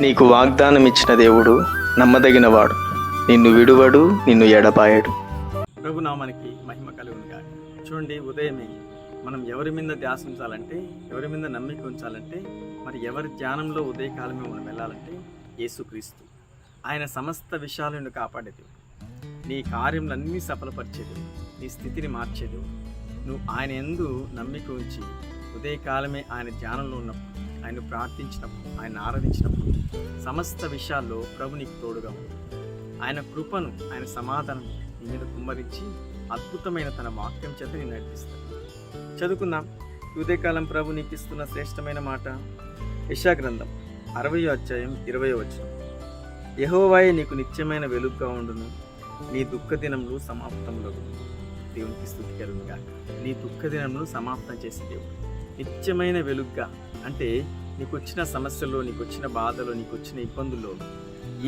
నీకు వాగ్దానం ఇచ్చిన దేవుడు నమ్మదగినవాడు. నిన్ను విడువడు నిన్ను ఎడపాయడు ప్రభు నామానికి మహిమ కలుగును గాక. చూడండి ఉదయమే మనం ఎవరి మీద ధ్యాస ఉంచాలంటే ఎవరి మీద నమ్మిక ఉంచాలంటే మరి ఎవరి ధ్యానంలో ఉదయకాలమే మనం వెళ్ళాలంటే యేసుక్రీస్తు. ఆయన సమస్త విషయాలను కాపాడేది నీ కార్యములన్నీ సఫలపరిచేది నీ స్థితిని మార్చేది నువ్వు ఆయన ఎందు నమ్మిక ఉంచి ఉదయకాలమే ఆయన ధ్యానంలో ఉన్నప్పుడు ఆయన ప్రార్థించినప్పుడు ఆయన ఆరాధించినప్పుడు సమస్త విషయాల్లో ప్రభు నీకు తోడుగా ఉంది ఆయన కృపను ఆయన సమాధానం నీ మీద కుమ్మరించి అద్భుతమైన తన వాక్యం చేత నేను నడిపిస్తాను చదువుకుందాం. ఉదయకాలం ప్రభు నీకు ఇస్తున్న శ్రేష్టమైన మాట. యశా గ్రంథం అరవై అధ్యాయం ఇరవై వచ్చిన యహోవాయే నీకు నిత్యమైన వెలుగుగా ఉండును. నీ దుఃఖ దినములు సమాప్తంలో దేవునికి స్థుతి కలుగుగా నీ దుఃఖ దినములు సమాప్తం చేసే దేవుడు. నిత్యమైన వెలుగుగా అంటే నీకు వచ్చిన సమస్యల్లో నీకు వచ్చిన బాధలో నీకు వచ్చిన ఇబ్బందుల్లో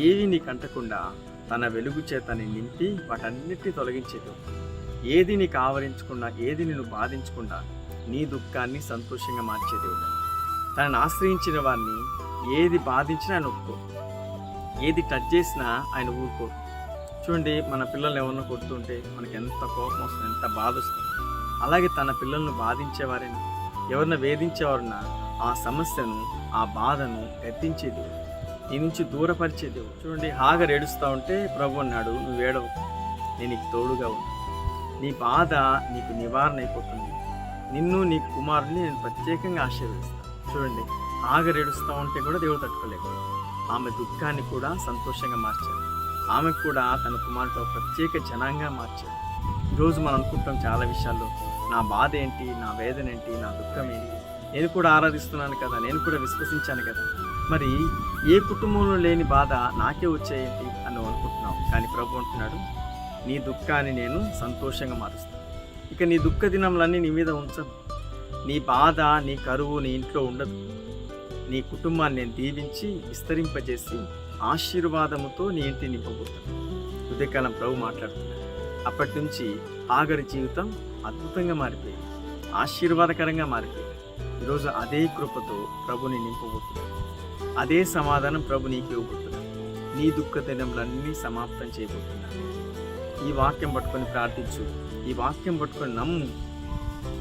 ఏవి నీకు అంటకుండా తన వెలుగు చేతని నింపి వాటన్నిటిని తొలగించేది ఏది నీకు ఆవరించకుండా ఏది నిన్ను బాధించకుండా నీ దుఃఖాన్ని సంతోషంగా మార్చే తనను ఆశ్రయించిన వారిని ఏది బాధించినా ఆయన ఒప్పుకో ఏది టచ్ చేసినా ఆయన ఊరుకో. చూడండి మన పిల్లల్ని ఎవరినో కొడుతుంటే మనకి ఎంత కోపం వస్తుంది ఎంత బాధ వస్తుంది. అలాగే తన పిల్లలను బాధించేవారైనా ఎవరిని వేధించేవారున్నా ఆ సమస్యను ఆ బాధను గద్దించేది నీ నుంచి దూరపరిచేది చూడండి హాగర్ ఏడుస్తూ ఉంటే ప్రభు అన్నాడు నువ్వు ఏడవు నేను నీకు తోడుగా ఉన్నా. నీ బాధ నీకు నివారణ అయిపోతుంది. నిన్ను నీ కుమారుని నేను ప్రత్యేకంగా ఆశీర్వదిస్తాను. చూడండి ఆగరు ఏడుస్తూ ఉంటే కూడా దేవుడు తట్టుకోలేదు ఆమె దుఃఖాన్ని కూడా సంతోషంగా మార్చాడు. ఆమెకు కూడా తన కుమారుతో ప్రత్యేక జనంగా మార్చాడు. ఈరోజు మనం అనుకుంటాం చాలా విషయాల్లో నా బాధ ఏంటి? నా వేదన ఏంటి? నా దుఃఖం ఏంటి? నేను కూడా ఆరాధిస్తున్నాను కదా నేను కూడా విశ్వసించాను కదా. మరి ఏ కుటుంబంలో లేని బాధ నాకే వచ్చేయండి అని అనుకుంటున్నాం అనుకుంటున్నావు. కానీ ప్రభు అంటున్నాడు నీ దుఃఖాన్ని నేను సంతోషంగా మారుస్తాను. ఇక నీ దుఃఖ దినములన్నీ నీ మీద ఉంచను. నీ బాధ నీ కరువు నీ ఇంట్లో ఉండదు. నీ కుటుంబాన్ని నేను దీవించి విస్తరింపజేసి ఆశీర్వాదముతో నీ ఇంటిని నింపబోతాను. ఉదయకాలం ప్రభు మాట్లాడుతున్నాడు. అప్పటి నుంచి ఆగరి జీవితం అద్భుతంగా మారిపోయింది. ఆశీర్వాదకరంగా మారిపోయింది. ఈరోజు అదే కృపతో ప్రభుని నింపబోతున్నాడు. అదే సమాధానం ప్రభు నీకు ఇవ్వబోతున్నాడు. నీ దుఃఖ దినములన్నీ సమాప్తం చేయబోతున్నాడు. ఈ వాక్యం పట్టుకొని ప్రార్థించు. ఈ వాక్యం పట్టుకొని నమ్ము.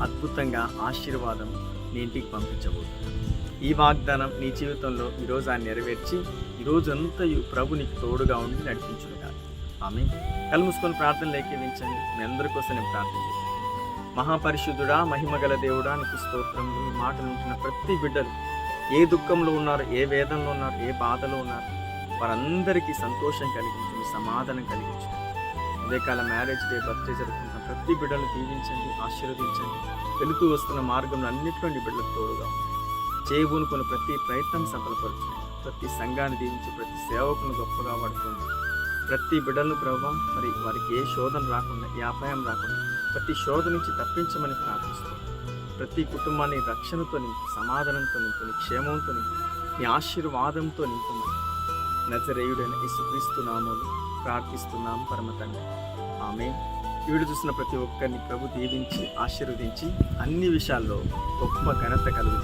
అద్భుతంగా ఆశీర్వాదం నీ ఇంటికి పంపించబోతున్నాను ఈ వాగ్దానం నీ జీవితంలో ఈరోజు ఆయన నెరవేర్చి ఈ రోజంతా ప్రభు నీకు తోడుగా ఉండి నడిపించుకుంటాను ఆమె కలుముసుకొని మూసుకొని ప్రార్థన లేఖించండి మీ అందరి కోసం నేను ప్రార్థన చేస్తాను మహాపరిశుద్ధుడా మహిమగల దేవుడా నీకు స్తోత్రములు ఈ మాటలు ఉంటున్న ప్రతి బిడ్డలు ఏ దుఃఖంలో ఉన్నారు ఏ వేదంలో ఉన్నారు ఏ బాధలో ఉన్నారు వారందరికీ సంతోషం కలిగించండి సమాధానం కలిగించు ఉదయకాల మ్యారేజ్ డే బర్త్డే జరుపుకుంటున్న ప్రతి బిడ్డలు దీవించండి ఆశీర్వదించండి. వెళుతూ వస్తున్న మార్గంలో అన్నింటిలోని బిడ్డలకు తోడుగా చేయబూనుకున్న ప్రతి ప్రయత్నం సఫలపరచండి. ప్రతి సంఘాన్ని దీవించి ప్రతి సేవకును గొప్పగా వాడుకోండి. ప్రతి బిడ్డలను ప్రభావం మరి వారికి ఏ శోధన రాకుండా ఏ అపాయం రాకుండా ప్రతి శోధ నుంచి తప్పించమని ప్రార్థిస్తూ. ప్రతి కుటుంబాన్ని రక్షణతో నింపి సమాధానంతో నింపు నీ క్షేమంతో నింపు నీ ఆశీర్వాదంతో నింపమని నజరేయుడైన యేసుక్రీస్తు నామోలు ప్రార్థిస్తున్నాం పరమ తండ్రి. ఆమె వీడు చూసిన ప్రతి ఒక్కరిని ప్రభు దీవించి ఆశీర్వదించి అన్ని విషయాల్లో గొప్ప ఘనత కలుగు